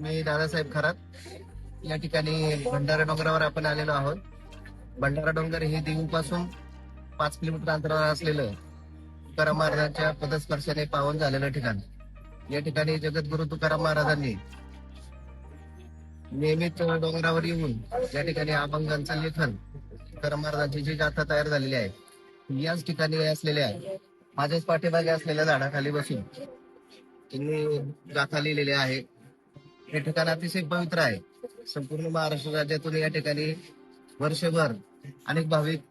मी दादासाहेब खरात. या ठिकाणी भंडारा डोंगरावर आपण आलेलो आहोत. भंडारा डोंगर हे देहूपासून पाच किलोमीटर अंतरावर असलेलं तुकाराम महाराजांच्या पदस्पर्शाने पावन झालेलं ठिकाण. या ठिकाणी जगद्गुरु तुकाराम महाराजांनी नियमित डोंगरावर येऊन या ठिकाणी अभंगांचं लेखन तुकाराम महाराजांची जी गाथा तयार झालेली आहे याच ठिकाणी असलेल्या माझ्याच पाठीमागे असलेल्या झाडाखाली बसून त्यांनी गाथा लिहिलेल्या आहे. हे ठिकाण अतिशय पवित्र आहे. संपूर्ण महाराष्ट्र राज्यातून या ठिकाणी वर्षभर अनेक भाविक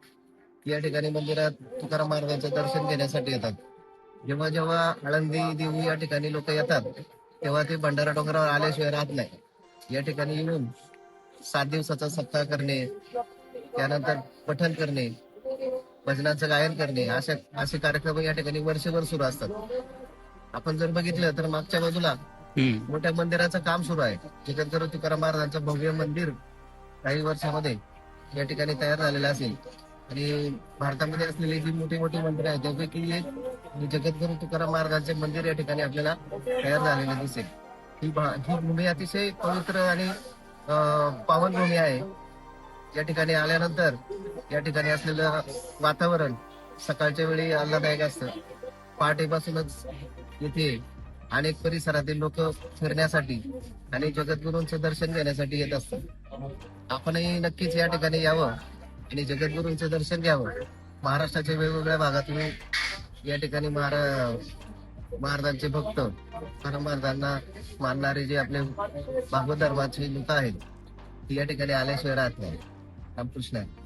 या ठिकाणी मंदिरात तुकाराम महाराजांचं दर्शन घेण्यासाठी येतात. जेव्हा जेव्हा आळंदी देऊ या ठिकाणी लोक येतात तेव्हा ते भंडारा डोंगरावर आल्याशिवाय राहत नाही. या ठिकाणी येऊन सात दिवसाचा सप्ताह करणे त्यानंतर पठण करणे भजनाचं गायन करणे अशा असे कार्यक्रम या ठिकाणी वर्षभर सुरू असतात. आपण जर बघितलं तर मागच्या बाजूला मोठ्या मंदिराचं काम सुरू आहे. जगद्गुरु तुकाराम महाराजांचं भव्य मंदिर काही वर्षामध्ये या ठिकाणी तयार झालेलं असेल. आणि भारतामध्ये असलेली जी मोठी मोठी मंदिरं आहेत त्यापैकी एक जगद्गुरु तुकाराम महाराजांचे मंदिर या ठिकाणी आपल्याला तयार झालेलं दिसेल. ही भा- ही भूमी अतिशय पवित्र आणि पावन भूमी आहे. या ठिकाणी आल्यानंतर या ठिकाणी असलेलं वातावरण सकाळच्या वेळी आल्हादायक असतं. पहाटेपासूनच येथे अनेक परिसरातील लोक फिरण्यासाठी आणि जगद्गुरूंचं दर्शन घेण्यासाठी येत असतात. आपणही नक्कीच या ठिकाणी यावं आणि जगद्गुरूंचं दर्शन घ्यावं. महाराष्ट्राच्या वेगवेगळ्या भागातून या ठिकाणी महारा महाराजांचे भक्त तुकाराम महाराजांना मानणारे जे आपले भागवत धर्माचे लोक आहेत ती या ठिकाणी आल्याशिवाय राहत नाही रामकृष्ण. आहे.